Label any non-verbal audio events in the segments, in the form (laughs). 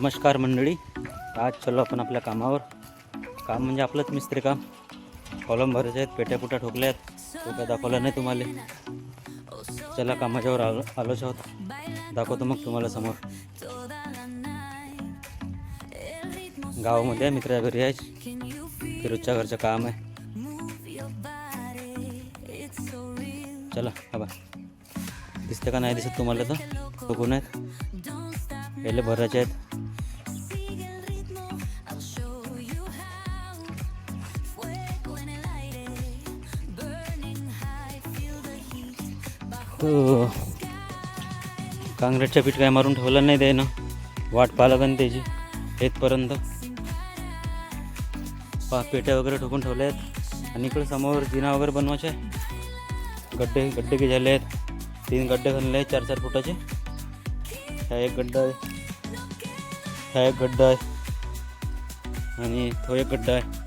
नमस्कार मंडळी. आज चलो आपण आपल्या कामावर. काम म्हणजे आपलंच मिस्त्री काम. कॉलम भरायचे आहेत पेट्या पुट्या ठोकल्या आहेत. तो काय दाखवला नाही तुम्हाला. चला कामाच्यावर आलो आलोच आहोत. दाखवतो मग तुम्हाला समोर. गावामध्ये आहे, मित्राच्या घरी आहे फिरोजच्या घरचं काम आहे. चला हा दिसतं का नाही दिसत तुम्हाला तर? बघून आहेत. पहिले भरायचे आहेत. काँग्रेसच्या पीठ काय मारून ठेवलं नाही ना वाट पाहिलं त्याची येतपर्यंत पा पेट्या वगैरे ठोकून ठेवल्या आहेत आणि इकडे समोर जिना वगैरे बनवायचे. आहे गड्डे गड्डे की झाले आहेत तीन गड्डे घालले आहेत चार चार फुटाचे. ह्या एक गड्डा आहे. ह्या एक गड्डा आहे. आणि तो एक गड्डा आहे.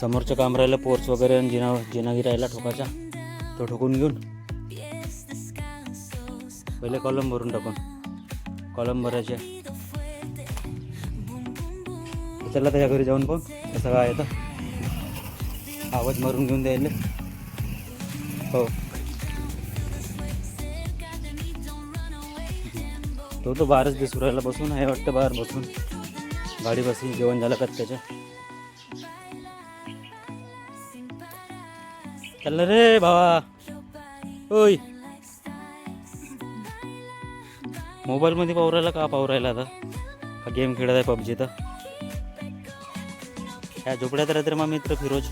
समोरचं काम राहिलं पोर्च वगैरे आणि जिना जिनागी राहिला ठोकाचा तो ठोकून घेऊन पहिले कॉलम भरून टाकून. कॉलम भरायचे. चला त्याच्या घरी जाऊन पण कसं काय येतं आवाज मारून घेऊन द्यायला. हो. तो तो बाहेरच दिसू राहिला बसून आहे वाटतं बाहेर बसून. गाडी बसली जेवण झालं का त्याच्या चाललं रे भावा. ओय. मोबाईलमध्ये पाहू राहिला का? पावरायला आता. हा गेम खेळत आहे पबजी तर. ह्या झोपड्यात राहते रे मा मित्र फिरोज.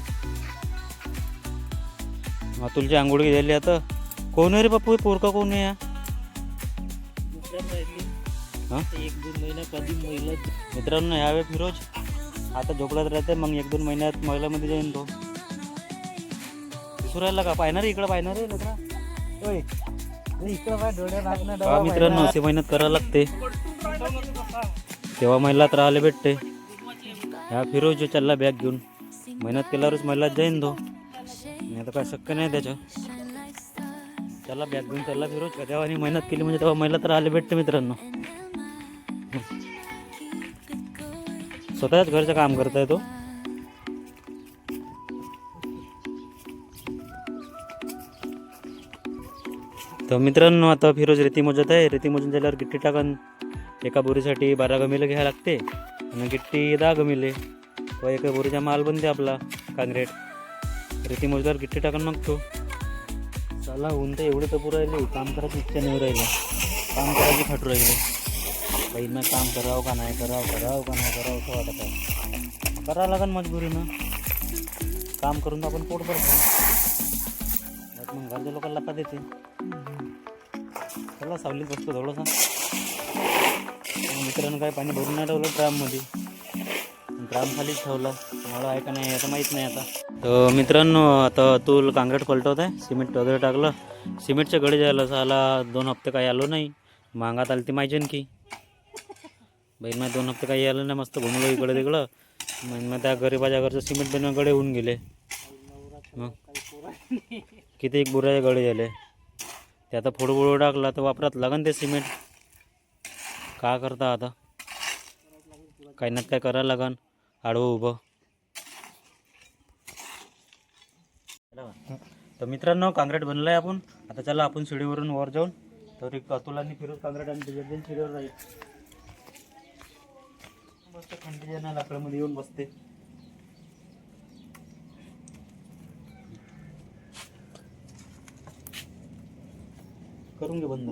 अतुलची आंघोळी झाली आता. कोण आहे रे बापू? पोरका कोण आहे एक दोन महिना कधी महिला मित्रांनो यावे फिरोज. आता झोपड्यात राहते मग एक दोन महिन्यात महिलामध्ये जाईन तो. राहिला का? पाहणार इकडं पाहणार लेकरा ओय इकडं डोळ्या मित्रांनो अशी मेहनत करावं लागते. तेव्हा महिलात राहिले भेटते. ह्या फिरोज चालला बॅग घेऊन मेहनत केल्यावरच महिलात जाईन तो नाही तर काय शक्य नाही त्याचं. त्याला बॅग घेऊन चालला फिरोज का? तेव्हा मेहनत केली म्हणजे तेव्हा महिला तर आले भेटते मित्रांनो. (laughs) स्वतःच घरचं काम करताय तो. तर मित्रांनो आता फिरोज रेती मोजत आहे. रेती मोजून झाल्यावर गिट्टी टाकन. एका बोरीसाठी बारा गमीला घ्यायला लागते. आणि गिट्टी दहा गमीले. व एका बोरीचा माल बनते आपला काँग्रेट. रेती मोजल्यावर गिट्टी टाकन मग तो. चला ऊन तर एवढे तपू राहिले काम करायची इच्छा नाही राहिली. काम करायची फाटू राहिले. बाई ना काम करावं का नाही करावं करावं का नाही करावं असं वाटत आहे. करावं लागेल मजबुरीनं. काम करून तर आपण पोट भरतो. मग घरच्या लोकांना लपा देते. चला सावलीत बसतो थोडंसं. मित्रांनो काय पाणी भरून नाही ठेवलं ड्राममध्ये ड्राम खालीच ठेवलं. मला आहे का नाही आता माहीत नाही आता. तर मित्रांनो आता तू काँक्रीट पलटवत आहे. सिमेंट वगैरे टाकलं. सिमेंटच्या गडे जायला झाला. दोन हप्ते काही आलो नाही. मागात आली ती माहिती की. बहीण माझ्या दोन हप्ते काही आलं नाही. मस्त घुमलो इकडं तिकडं. मग मग त्या गरीबाच्या घरचं सिमेंट बनवून गडे होऊन गेले. मग? किती एक बुराचे गळे झाले? ते आता फोडू टाकला तर वापरात लागन ते सिमेंट. का करता आता? काही ना काय करायला लागन. आडवं उभं. तर मित्रांनो काँक्रीट बनलं आहे आपण. आता चला आपण शिडीवरून वर जाऊन. तर एक अतुलांनी फिरून काँक्रीट आणि त्याच्यात शिडीवर जाईल. मस्त थंडीच्या लाकडामध्ये येऊन बसते. करून घे बंद